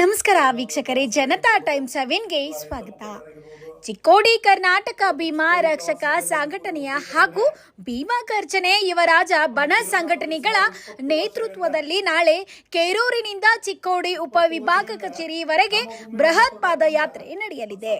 ನಮಸ್ಕಾರ ವೀಕ್ಷಕರೇ ಜನತಾ ಟೈಮ್ ಸೆವೆನ್ಗೆ ಸ್ವಾಗತ. ಚಿಕ್ಕೋಡಿ ಕರ್ನಾಟಕ ಭೀಮಾ ರಕ್ಷಕ ಸಂಘಟನೆಯ ಹಾಗೂ ಭೀಮಾ ಗರ್ಜನೆ ಯುವರಾಜ ಬಣ ಸಂಘಟನೆಗಳ ನೇತೃತ್ವದಲ್ಲಿ ನಾಳೆ ಕೇರೂರಿನಿಂದ ಚಿಕ್ಕೋಡಿ ಉಪವಿಭಾಗ ಕಚೇರಿವರೆಗೆ ಬೃಹತ್ ಪಾದಯಾತ್ರೆ ನಡೆಯಲಿದೆ.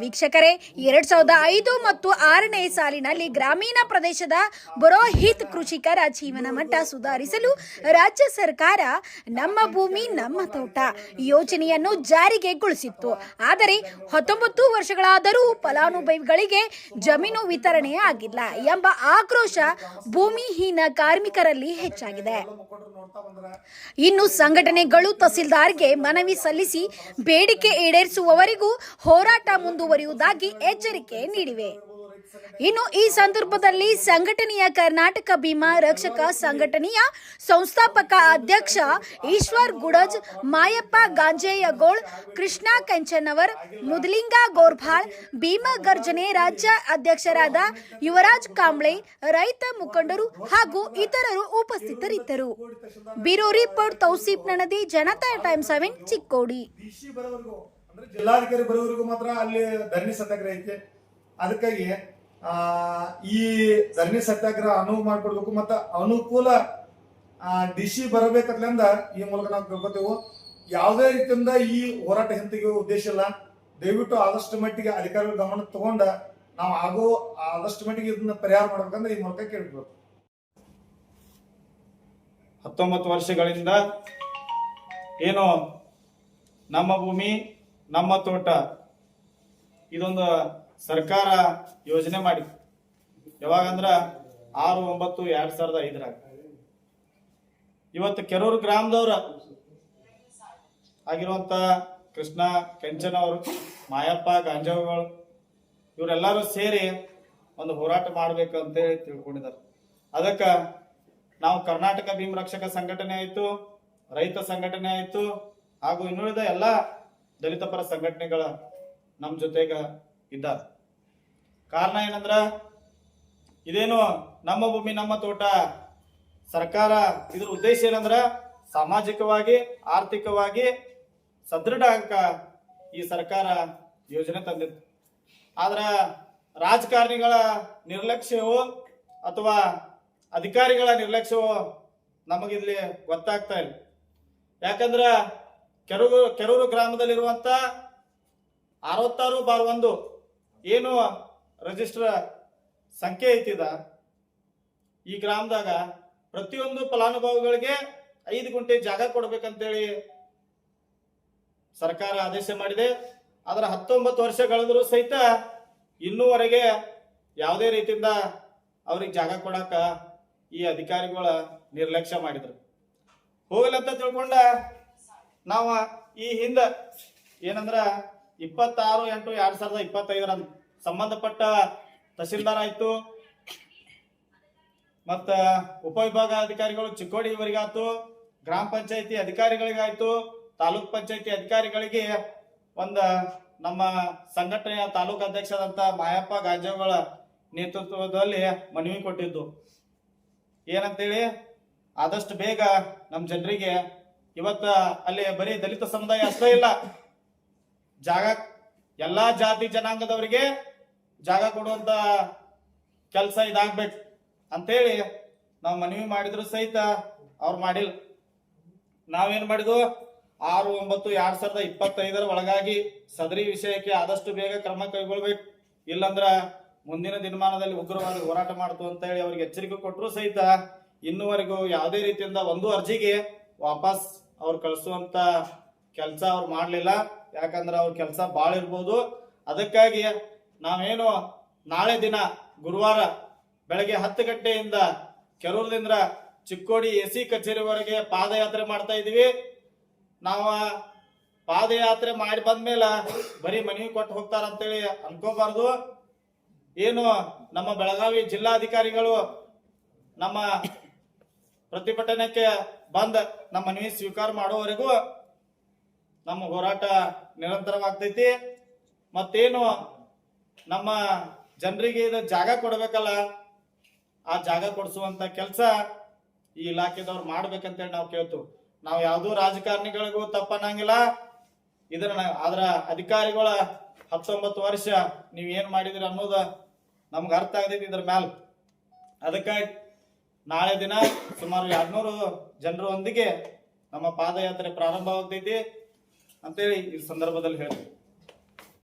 ವೀಕ್ಷಕರೇ, ಎರಡ್ ಸಾವಿರದ ಐದು ಮತ್ತು ಆರನೇ ಸಾಲಿನಲ್ಲಿ ಗ್ರಾಮೀಣ ಪ್ರದೇಶದ ಬರೋಹಿತ್ ಕೃಷಿಕರ ಜೀವನ ಮಟ್ಟ ಸುಧಾರಿಸಲು ರಾಜ್ಯ ಸರ್ಕಾರ ನಮ್ಮ ಭೂಮಿ, ನಮ್ಮ ತೋಟ ಯೋಜನೆಯನ್ನು ಜಾರಿಗೆಗೊಳಿಸಿತ್ತು ಆದರೆ, ಹತ್ತೊಂಬತ್ತು ವರ್ಷಗಳಾದರೂ ಫಲಾನುಭವಿಗಳಿಗೆ ಜಮೀನು ವಿತರಣೆ ಆಗಿಲ್ಲ ಎಂಬ ಆಕ್ರೋಶ ಭೂಮಿಹೀನ ಕಾರ್ಮಿಕರಲ್ಲಿ ಹೆಚ್ಚಾಗಿದೆ. ಇನ್ನು ಸಂಘಟನೆಗಳು ತಹಸೀಲ್ದಾರ್ಗೆ ಮನವಿ ಸಲ್ಲಿಸಿ ಬೇಡಿಕೆ ಈಡೇರಿಸುವವರೆಗೂ ಹೋರಾಟ ಮುಂದುವರಿಯುವುದಾಗಿ ಎಚ್ಚರಿಕೆ ನೀಡಿವೆ. ಇನ್ನು ಈ ಸಂದರ್ಭದಲ್ಲಿ ಸಂಘಟನೆಯ ಕರ್ನಾಟಕ ಭೀಮಾ ರಕ್ಷಕ ಸಂಘಟನೆಯ ಸಂಸ್ಥಾಪಕ ಅಧ್ಯಕ್ಷ ಈಶ್ವರ್ ಗುಡಜ್, ಮಾಯಪ್ಪ ಗಾಂಜೇಯಗೋಳ್, ಕೃಷ್ಣ ಕಂಚನವರ್, ಮುದಲಿಂಗ ಗೋರ್ಭಾಳ್, ಭೀಮಾ ಗರ್ಜನೆ ರಾಜ್ಯ ಅಧ್ಯಕ್ಷರಾದ ಯುವರಾಜ್ ಕಾಂಬ್ಳೆ, ರೈತ ಮುಖಂಡರು ಹಾಗೂ ಇತರರು ಉಪಸ್ಥಿತರಿದ್ದರು. Bureau report, Tauseef Nanadi Janata time seven Chikkodi. ಜಿಲ್ಲಾಧಿಕಾರಿ ಬರೋವರೆಗೂ ಮಾತ್ರ ಅಲ್ಲಿ ಧರಣಿ ಸತ್ಯಾಗ್ರಹ ಅದಕ್ಕಾಗಿ ಈ ಧರಣಿ ಸತ್ಯಾಗ್ರಹ ಅನುವು ಮಾಡ್ಕೊಡ್ಬೇಕು ಮತ್ತ ಅನುಕೂಲ ಡಿಸಿ ಸಿ ಬರಬೇಕಂದ್ರಿಂದ ಈ ಮೂಲಕ ನಾವು ಕೇಳ್ಕೊತೇವೆ ಯಾವುದೇ ರೀತಿಯಿಂದ ಈ ಹೋರಾಟ ಹಿಂತೆಗೆ ಉದ್ದೇಶ ಇಲ್ಲ. ದಯವಿಟ್ಟು ಆದಷ್ಟು ಮಟ್ಟಿಗೆ ಅಧಿಕಾರಿಗಳ ಗಮನ ತಗೊಂಡ ನಾವು ಆಗೋ ಆದಷ್ಟು ಮಟ್ಟಿಗೆ ಇದನ್ನ ಪರಿಹಾರ ಮಾಡ್ಬೇಕಂದ್ರೆ ಈ ಮೂಲಕ ಕೇಳ್ಬೇಕು ಹತ್ತೊಂಬತ್ತು ವರ್ಷಗಳಿಂದ ಏನು ನಮ್ಮ ಭೂಮಿ, ನಮ್ಮ ತೋಟ, ಇದೊಂದು ಸರ್ಕಾರ ಯೋಜನೆ ಮಾಡಿ. ಯಾವಾಗಂದ್ರ ಆರು ಒಂಬತ್ತು ಎರಡ್ ಸಾವಿರದ ಐದರಾಗ. ಇವತ್ತು ಕೆರೂರು ಗ್ರಾಮದವ್ರ ಆಗಿರುವಂತ ಕೃಷ್ಣ, ಕೆಂಚನ ಅವರು, ಮಾಯಪ್ಪ, ಗಾಂಜಾವುಗಳು, ಇವರೆಲ್ಲರೂ ಸೇರಿ ಒಂದು ಹೋರಾಟ ಮಾಡ್ಬೇಕು ಅಂತೇಳಿ ತಿಳ್ಕೊಂಡಿದ್ದಾರೆ. ಅದಕ್ಕೆ ನಾವು ಕರ್ನಾಟಕ ಭೀಮ್ ರಕ್ಷಕ ಸಂಘಟನೆ ಆಯಿತು, ರೈತ ಸಂಘಟನೆ ಆಯಿತು, ಹಾಗೂ ಇನ್ನುಳಿದ ಎಲ್ಲ ದಲಿತ ಪರ ಸಂಘಟನೆಗಳ ನಮ್ಮ ಜೊತೆಗ ಇದ್ದಾರೆ ಕಾರಣ ಏನಂದ್ರ, ಇದೇನು ನಮ್ಮ ಭೂಮಿ, ನಮ್ಮ ತೋಟ, ಸರ್ಕಾರ ಇದ್ರ ಉದ್ದೇಶ ಏನಂದ್ರ, ಸಾಮಾಜಿಕವಾಗಿ, ಆರ್ಥಿಕವಾಗಿ ಸದೃಢ ಅಂಕ ಈ ಸರ್ಕಾರ ಯೋಜನೆ ತಂದಿತ್ತು. ಆದ್ರ ರಾಜಕಾರಣಿಗಳ ನಿರ್ಲಕ್ಷ್ಯವೋ ಅಥವಾ ಅಧಿಕಾರಿಗಳ ನಿರ್ಲಕ್ಷ್ಯವೋ ನಮಗಿಲ್ಲಿ ಗೊತ್ತಾಗ್ತಾ ಇಲ್ಲ. ಯಾಕಂದ್ರ ಕೆರೂರು ಕೆರೂರು ಗ್ರಾಮದಲ್ಲಿರುವಂತ ಅರವತ್ತಾರು ಬಾರ್ ಒಂದು ಏನು ರಿಜಿಸ್ಟರ್ ಸಂಖ್ಯೆ ಐತಿದ ಈ ಗ್ರಾಮದಾಗ ಪ್ರತಿಯೊಂದು ಫಲಾನುಭವಿಗಳಿಗೆ ಐದು ಗುಂಟೆ ಜಾಗ ಕೊಡ್ಬೇಕಂತೇಳಿ ಸರ್ಕಾರ ಆದೇಶ ಮಾಡಿದೆ. ಅದರ ಹತ್ತೊಂಬತ್ತು ವರ್ಷ ಕಳೆದರೂ ಸಹಿತ ಇನ್ನೂವರೆಗೆ ಯಾವುದೇ ರೀತಿಯಿಂದ ಅವ್ರಿಗೆ ಜಾಗ ಕೊಡಕ ಈ ಅಧಿಕಾರಿಗಳ ನಿರ್ಲಕ್ಷ್ಯ ಮಾಡಿದ್ರು. ಹೋಗಲಂತ ತಿಳ್ಕೊಂಡ ನಾವು ಈ ಹಿಂದ ಏನಂದ್ರ ಇಪ್ಪತ್ತಾರು ಎಂಟು ಎರಡ್ ಸಾವಿರದ ಇಪ್ಪತ್ತೈದರ ಸಂಬಂಧಪಟ್ಟ ತಹಸೀಲ್ದಾರ್ ಆಯ್ತು. ಮತ್ತ ಉಪವಿಭಾಗ ಅಧಿಕಾರಿಗಳು ಚಿಕ್ಕೋಡಿ ಇವರಿಗಾಯ್ತು ಗ್ರಾಮ ಪಂಚಾಯತಿ ಅಧಿಕಾರಿಗಳಿಗಾಯ್ತು, ತಾಲೂಕ್ ಪಂಚಾಯತಿ ಅಧಿಕಾರಿಗಳಿಗೆ ಒಂದ ನಮ್ಮ ಸಂಘಟನೆಯ ತಾಲೂಕು ಅಧ್ಯಕ್ಷರಾದಂತ ಮಾಯಪ್ಪ ಗಾಜಗಳ ನೇತೃತ್ವದಲ್ಲಿ ಮನವಿ ಕೊಟ್ಟಿದ್ದು. ಏನಂತೇಳಿ, ಆದಷ್ಟು ಬೇಗ ನಮ್ಮ ಜನರಿಗೆ ಇವತ್ತ ಅಲ್ಲಿ ಬರೀ ದಲಿತ ಸಮುದಾಯ ಅಷ್ಟೇ ಇಲ್ಲ ಜಾಗ, ಎಲ್ಲಾ ಜಾತಿ ಜನಾಂಗದವರಿಗೆ ಜಾಗ ಕೊಡುವಂತ ಕೆಲಸ ಇದಾಗ್ಬೇಕು ಅಂತೇಳಿ ನಾವು ಮನವಿ ಮಾಡಿದ್ರು ಸಹಿತ ಅವ್ರು ಮಾಡಿಲ್ಲ. ನಾವೇನ್ ಮಾಡಿದ್ವು? ಆರು, ಒಂಬತ್ತು, ಎರಡ್ ಸಾವಿರದ ಇಪ್ಪತ್ತೈದರ ಒಳಗಾಗಿ ಸದರಿ ವಿಷಯಕ್ಕೆ ಆದಷ್ಟು ಬೇಗ ಕ್ರಮ ಕೈಗೊಳ್ಬೇಕು. ಇಲ್ಲಂದ್ರ ಮುಂದಿನ ದಿನಮಾನದಲ್ಲಿ ಉಗ್ರವಾಗಿ ಹೋರಾಟ ಮಾಡ್ತು ಅಂತ ಹೇಳಿ ಅವ್ರಿಗೆ ಎಚ್ಚರಿಕೆ ಕೊಟ್ಟರು ಸಹಿತ ಇನ್ನುವರೆಗೂ ಯಾವುದೇ ರೀತಿಯಿಂದ ಒಂದು ಅರ್ಜಿಗೆ ವಾಪಸ್ ಅವ್ರು ಕಳಿಸುವಂತ ಕೆಲಸ ಅವ್ರು ಮಾಡ್ಲಿಲ್ಲ. ಯಾಕಂದ್ರೆ ಅವ್ರ ಕೆಲಸ ಭಾಳ ಇರ್ಬೋದು. ಅದಕ್ಕಾಗಿ ನಾವೇನು ನಾಳೆ ದಿನ ಗುರುವಾರ ಬೆಳಗ್ಗೆ ಹತ್ತು ಗಂಟೆಯಿಂದ ಕೆರೂರದಿಂದ ಚಿಕ್ಕೋಡಿ ಎ ಸಿ ಕಚೇರಿವರೆಗೆ ಪಾದಯಾತ್ರೆ ಮಾಡ್ತಾ ಇದೀವಿ ನಾವು ಪಾದಯಾತ್ರೆ ಮಾಡಿ ಬಂದ್ಮೇಲೆ ಬರೀ ಮನೆಗೆ ಕೊಟ್ಟು ಹೋಗ್ತಾರ ಅಂತೇಳಿ ಅನ್ಕೋಬಾರ್ದು. ಏನು ನಮ್ಮ ಬೆಳಗಾವಿ ಜಿಲ್ಲಾಧಿಕಾರಿಗಳು ನಮ್ಮ ಪ್ರತಿಭಟನೆಗೆ ಬಂದ ನಮ್ಮ ಮನವಿ ಸ್ವೀಕಾರ ಮಾಡೋವರೆಗೂ ನಮ್ಮ ಹೋರಾಟ ನಿರಂತರವಾಗ್ತೈತಿ. ಮತ್ತೇನು ನಮ್ಮ ಜನರಿಗೆ ಇದು ಜಾಗ ಕೊಡಬೇಕಲ್ಲ, ಆ ಜಾಗ ಕೊಡಿಸುವಂತ ಕೆಲಸ ಈ ಇಲಾಖೆದವ್ರು ಮಾಡ್ಬೇಕಂತೇಳಿ ನಾವು ಕೇಳ್ತು ನಾವು ಯಾವುದೋ ರಾಜಕಾರಣಿಗಳಿಗೂ ತಪ್ಪನ್ನಂಗಿಲ್ಲ. ಇದನ್ನ ಅದರ ಅಧಿಕಾರಿಗಳ ಹತ್ತೊಂಬತ್ತು ವರ್ಷ ನೀವು ಏನ್ ಮಾಡಿದ್ರಿ ಅನ್ನೋದು ನಮ್ಗೆ ಅರ್ಥ ಆಗ್ತೈತಿ ಇದ್ರ ಮ್ಯಾಲ. ಅದಕ್ಕೆ ನಾಳೆ ದಿನ ಸುಮಾರು ಎರಡ್ನೂರು ಜನರೊಂದಿಗೆ ನಮ್ಮ ಪಾದಯಾತ್ರೆ ಪ್ರಾರಂಭವಾಗ್ತೈತಿ. ಅಂತೇಳಿ ಈ ಸಂದರ್ಭದಲ್ಲಿ ಹೇಳ್ತೀವಿ